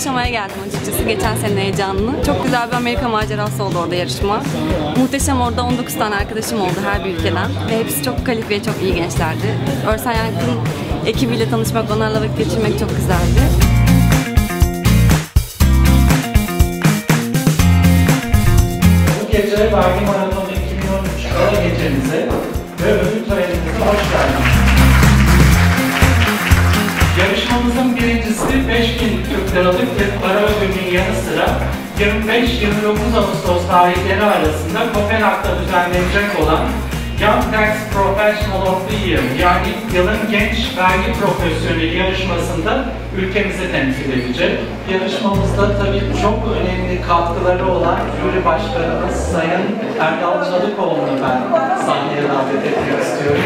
yaşamaya geldim açıkçası geçen sene heyecanını. Çok güzel bir Amerika macerası oldu orada yarışma. Muhteşem orada 19 tane arkadaşım oldu her bir ülkeden. Ve hepsi çok kalifiye, çok iyi gençlerdi. Örsen Yankın ekibiyle tanışmak, onlarla vakit geçirmek çok güzeldi. Gece Vergi Bir para ödülünün yanı sıra 25-29 Ağustos tarihleri arasında Kopenhag'da düzenlenecek olan Young Tax Professional of the Year yani yılın genç vergi profesyoneli yarışmasında ülkemizi temsil edecek. Yarışmamızda tabii çok önemli katkıları olan jüri başkanımız Sayın Erdal Çalıkoğlu'nu ben sahneye davet etmek istiyorum.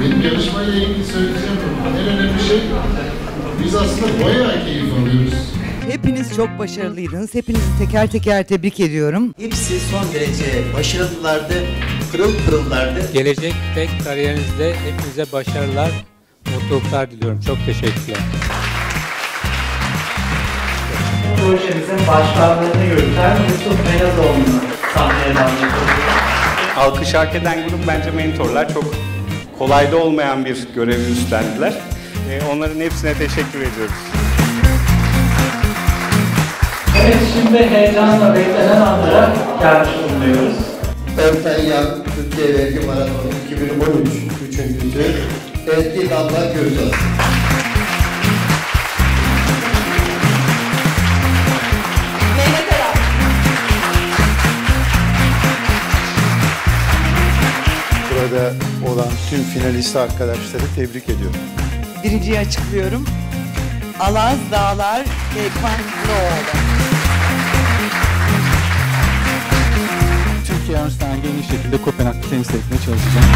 Benim yarışmayla ilgili söyleyeceğim en önemli şey biz aslında bayağı keyif alıyoruz. Hepiniz çok başarılıydınız. Hepinizi teker teker tebrik ediyorum. Hepsi son derece başarılılardı, pırıl pırıllardı. Gelecekte kariyerinizde hepinize başarılar, mutluluklar diliyorum. Çok teşekkürler. Projemizin başkanlığını yürüten Yusuf Beyazoğlu'nu sahneye davet. Alkış hak eden grup bence mentorlar. Çok kolay da olmayan bir görevi üstlendiler. Ee, Onların hepsine teşekkür ediyoruz. Evet şimdi heyecanla beklenen anlara gelmiş bulunuyoruz. Örten Yan Türkiye Vergi Maratonu 2013 üçüncüsü Ezgi Damla Gürzas. Burada olan tüm finalist arkadaşları tebrik ediyorum. Birinciyi açıklıyorum. Alaz Dağlar Ekman Doğulu. Türkiye Arsenal'i en iyi şekilde Kopenhag'da temsil etmeye çalışacağım.